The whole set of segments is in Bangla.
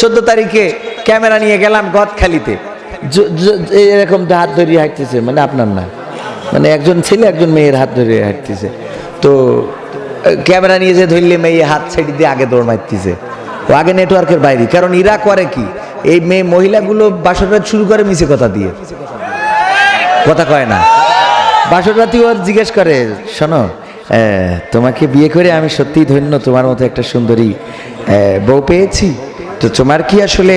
চোদ্দ তারিখে ক্যামেরা নিয়ে গেলাম গদখালিতে এরকম হাত ধরিয়ে হাঁটতেছে মানে আপনার না। মানে একজন ছেলে, একজন মেয়ের হাত ধরে হাঁটতেছে। তো ক্যামেরা নিয়ে যে ধরলে মেয়ে হাত ছেড়ে দিয়ে আগে দৌড় মারতেছে। ও আগে নেটওয়ার্কের বাইরে, কারণ ইরা করে কি? এই মেয়ে মহিলাগুলো বাসররাত শুরু করে মিছে কথা দিয়ে। কথা কয় না। বাসররাতি ওর জিজ্ঞেস করে, শোনো তোমাকে বিয়ে করে আমি সত্যিই ধন্য, তোমার মতো একটা সুন্দরী বউ পেয়েছি? তো তোমার কি আসলে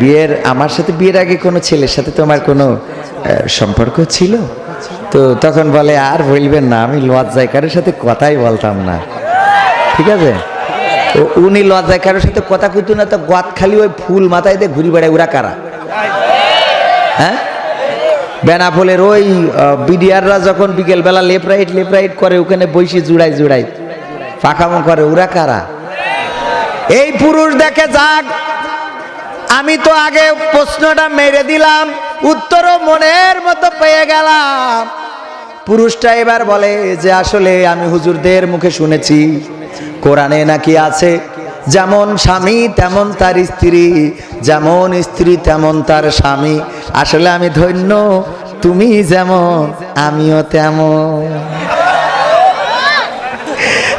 বিয়ের, আমার সাথে বিয়ের আগে কোনো ছেলের সাথে তোমার কোনো সম্পর্ক ছিল? তো তখন বলে, আর বলবেন না, আমি লজ্জায় কারোর সাথে কথাই বলতাম না। ঠিক আছে? ও, উনি লজ্জায় কারোর সাথে কথা কইতো না, তো গাত খালি ওই ফুল মাথায় দিয়ে ঘুরি বেড়ায়, ওরা কারা? হ্যাঁ? বেনাফলের ওই বিডিআররা যখন বিকেলবেলা লেফ রাইট লেফ রাইট করে, ওখানে বৈশি জুড়াই জুড়াই ফাঁকামো করে, ওরা কারা? এই পুরুষ দেখে যাক। আমি তো আগে প্রশ্নটা মেরে দিলাম, উত্তরও মনের মতো পেয়ে গেলাম। পুরুষটা এবার বলে যে, আসলে আমি হুজুরদের মুখে শুনেছি, কোরআনে নাকি আছে, যেমন স্বামী তেমন তার স্ত্রী, যেমন স্ত্রী তেমন তার স্বামী। আসলে আমি ধন্য, তুমি যেমন, আমিও তেমন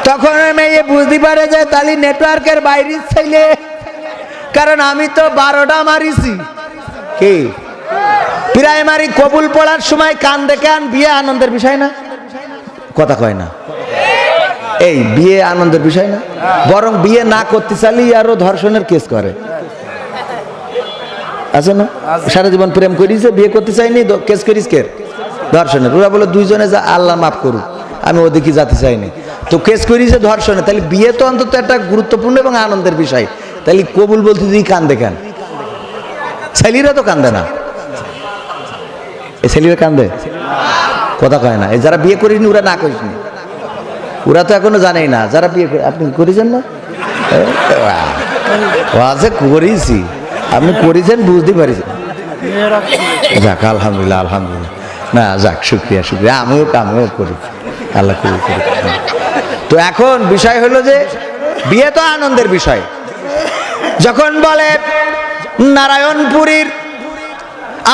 তখন ওই মেয়ে বুঝতে পারে যে তালি নেটওয়ার্কের বাইরে ছেলে। কারণ আমি তো বারোটা মারিছি। কি? প্রাইমারি কবুল পড়ার সময় কান দেখে আন বিয়ে আনন্দের বিষয় না? কথা কয় না। এই বিয়ে আনন্দের বিষয় না? বরং বিয়ে না করতে চাইলেই আরও ধর্ষণের কেস করে। আছে না? সারা জীবন প্রেম করিছে বিয়ে করতে চাইনি কেস করিস কে? ধর্ষণের। ওরা বলে দুইজনে যা আল্লাহ মাফ করুক আমি ওদিকে যেতে চাইনি। তো কেস করিছে ধর্ষণে, তাহলে বিয়ে তো অন্তত একটা গুরুত্বপূর্ণ এবং আনন্দের বিষয়। তাহলে কবুল বলতে তুই কান্দে কেন? ছেলিরা তো কান্দে না। এই ছেলিরা কান্দে? কথা কয় না। এই যারা বিয়ে করিসনি ওরা না করিসনি ওরা তো এখনও জানেই না। যারা বিয়ে করে- আপনি করেছেন না? আছে করেছি আপনি করেছেন, বুঝতে পারিছেন। যাক, আলহামদুলিল্লাহ আলহামদুলিল্লাহ। না, যাক, শুক্রিয়া শুক্রিয়া। আমিও আমিও করি। আল্লাহ করি করি তো এখন বিষয় হলো যে, বিয়ে তো আনন্দের বিষয়। যখন বলে নারায়ণপুরীর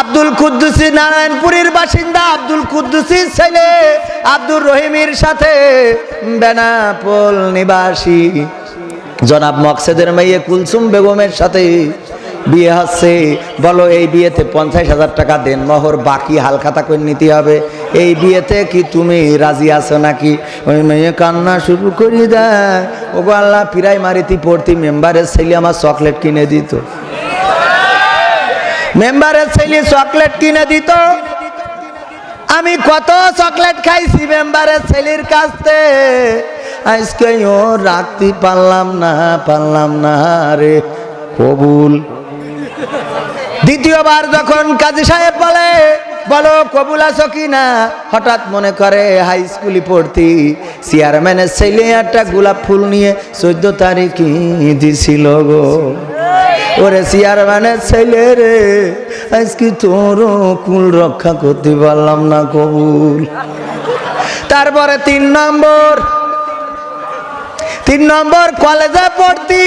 আব্দুল কুদ্দুসি, নারায়ণপুরীর বাসিন্দা আব্দুল কুদ্দুসির ছেলে আব্দুর রহিমের সাথে বেনাপোল নিবাসী। জনাব মকসেদের মেয়ে কুলসুম বেগমের সাথে বিয়ে হচ্ছে। বলো এই বিয়েতে পঞ্চাশ হাজার টাকা দেন, মোহর বাকি হালখাতা করে নিতে হবে। এই বিয়েতে কি তুমি রাজি আছো নাকি? ওই মেয়ে কান্না শুরু করি দেয়। ও আল্লাহ প্রাইমারিতে পড়তি, মেম্বারের ছেলে আমার চকলেট কিনে দিত। মেম্বারের ছেলে চকলেট কিনে দিত। আমি কত চকলেট খাইছি মেম্বারের ছেলের কাছ থেকে। আজকে ও রাখতে পারলাম না পারলাম না রে, কবুল। দ্বিতীয়বার যখন কাজী সাহেব বলে বলো কবুল আছো কি না হঠাৎ মনে করে, হাই স্কুলে পড়তি। চেয়ারম্যানের ছেলে একটা গোলাপ ফুল নিয়ে চোদ্দ তারিখে দিছিল গো। ওরে চেয়ারম্যানের ছেলে রে, আজকে তোর কুল রক্ষা করতে পারলাম না কবুল। তারপরে তিন নম্বর তিন নম্বর, কলেজে পড়তি।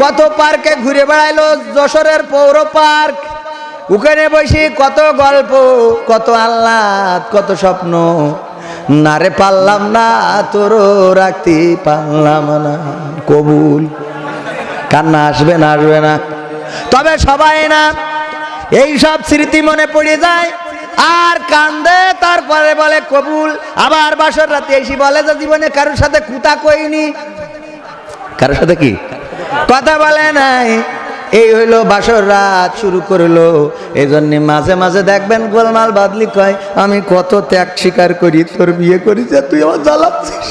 কত পার্কে ঘুরে বেড়াইলো, যশোরের পৌর পার্ক। ওখানে বসে কত গল্প, কত আহ্লাদ, কত স্বপ্ন। না রে পারলাম না, তোরও রাখতে পারলাম না। কবুল। কান্না আসবে না আসবে না। তবে সবাই না, এই সব স্মৃতি মনে পড়ে যায়। আর কান্দে, তারপরে বলে কবুল। আবার বাসর রাতে এসে বলে যে জীবনে কারোর সাথে কুতা কইনি। কারোর সাথে কি? কথা বলে নাই। এই হইল বাসর রাত শুরু করল। এই জন্যে মাঝে মাঝে দেখবেন গোলমাল বাদলি কয়, আমি কত ত্যাগ স্বীকার করি, তোর বিয়ে করিস তুই আমার জ্বালাচ্ছিস।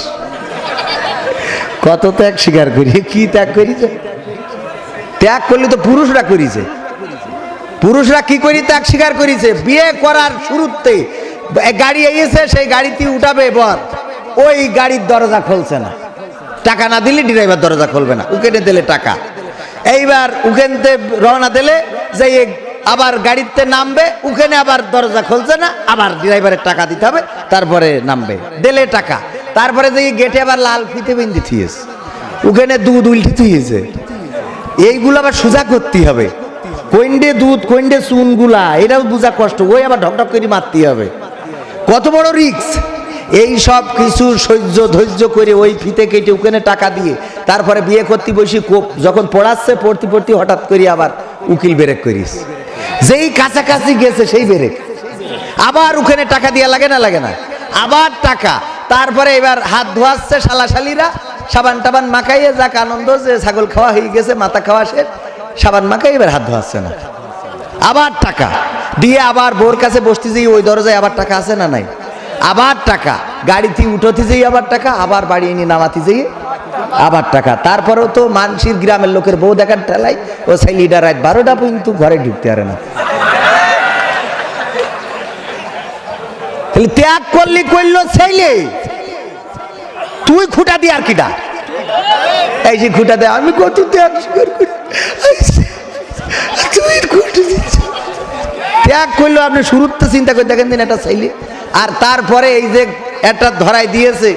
কত ত্যাগ স্বীকার করি, কি ত্যাগ করিছে ত্যাগ করলে তো পুরুষরা করিছে। পুরুষরা কি করি ত্যাগ স্বীকার করিছে? বিয়ে করার শুরুতে গাড়ি এসে সেই গাড়িতে উঠাবে বর। ওই গাড়ির দরজা খুলছে না। টাকা না দিলে ড্রাইভার দরজা খুলবে না। উকেটে দিলে টাকা। এইবার উকেনতে রওনা দিলে যে আবার গাড়িতে নামবে উকেনে আবার দরজা খুলছে না, আবার ড্রাইভারের টাকা দিতে হবে, তারপরে নামবে। দিলে টাকা। তারপরে যে গেটে আবার লাল ফিতে বিন্দি থিয়েছে। উকেনে দুধ উল্টি থিয়েছে। এইগুলো আবার সোজা করতে হবে। কইন্ডে দুধ কইন্ডে চুনগুলা, এটাও বোঝা কষ্ট, ওই আবার ঢকঢক করে মারতে হবে। কত বড় রিক্স এই সব কিছু সহ্য ধৈর্য করে ওই ফিতে কেটে ওখানে টাকা দিয়ে তারপরে বিয়ে করতে বসি যখন পড়াচ্ছে, পড়তে পড়তে হঠাৎ করে আবার উকিল বেরেক করিস। যেই কাছাকাছি গেছে সেই বেরেক। আবার ওখানে টাকা দিয়া লাগে না লাগে না। আবার টাকা। তারপরে এবার হাত ধোয়াচ্ছে শালাশালিরা সাবান টাবান মাখাইয়ে যাক আনন্দ যে ছাগল খাওয়া হয়ে গেছে, মাথা খাওয়া শেষ। সাবান মাখাই এবার হাত ধোয়াচ্ছে না। আবার টাকা। দিয়ে আবার বোর কাছে বসতে যেই ওই দরজায় আবার টাকা আছে না নাই? আবার টাকা। গাড়িতে উঠোতে যেই আবার টাকা, আবার বাড়ি এনে নামাতে যেই আবার টাকা। তারপরেও তো মানসির গ্রামের লোকের বউ দেখার ঠেলাই ও সেই লিডার রাত বারোটা পর্যন্ত ঘরে ঢুকতে পারে না। ত্যাগ করলি করল ছেলে। তুই খুঁটা দি আর কিটা এই যে খুঁটা দে, আমি কত ত্যাগ করি। ত্যাগ করল আপনি শুরুতে চিন্তা করে দেখেন দিন একটা ছেলে। আর তারপরে এই যে একটা ধরাই দিয়েছে,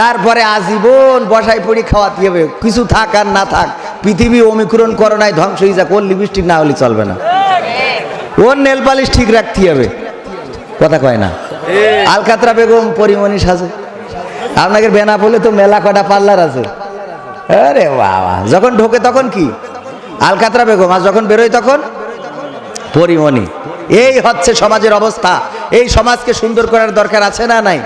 তারপরে আজীবন বসাই পড়ি খাওয়াতে হবে। কিছু থাক আর না থাক, পৃথিবী অমিক্রণ করোনায় ধ্বংস হয়ে যাক, ওর লিপস্টিক না হলে চলবে না। ওর নেল পালিশ ঠিক রাখতে হবে। কথা কয় না? আলকাতরা বেগম, পরিমণি সাজে। আপনাকে বেনা বেনাপোলে তো মেলা কটা পার্লার আছে। আরে বাবা, যখন ঢোকে তখন কি? আলকাতরা বেগম, আর যখন বেরোয় তখন? পরিমণি। এই হচ্ছে সমাজের অবস্থা। এই সমাজকে সুন্দর করার দরকার আছে না নাই?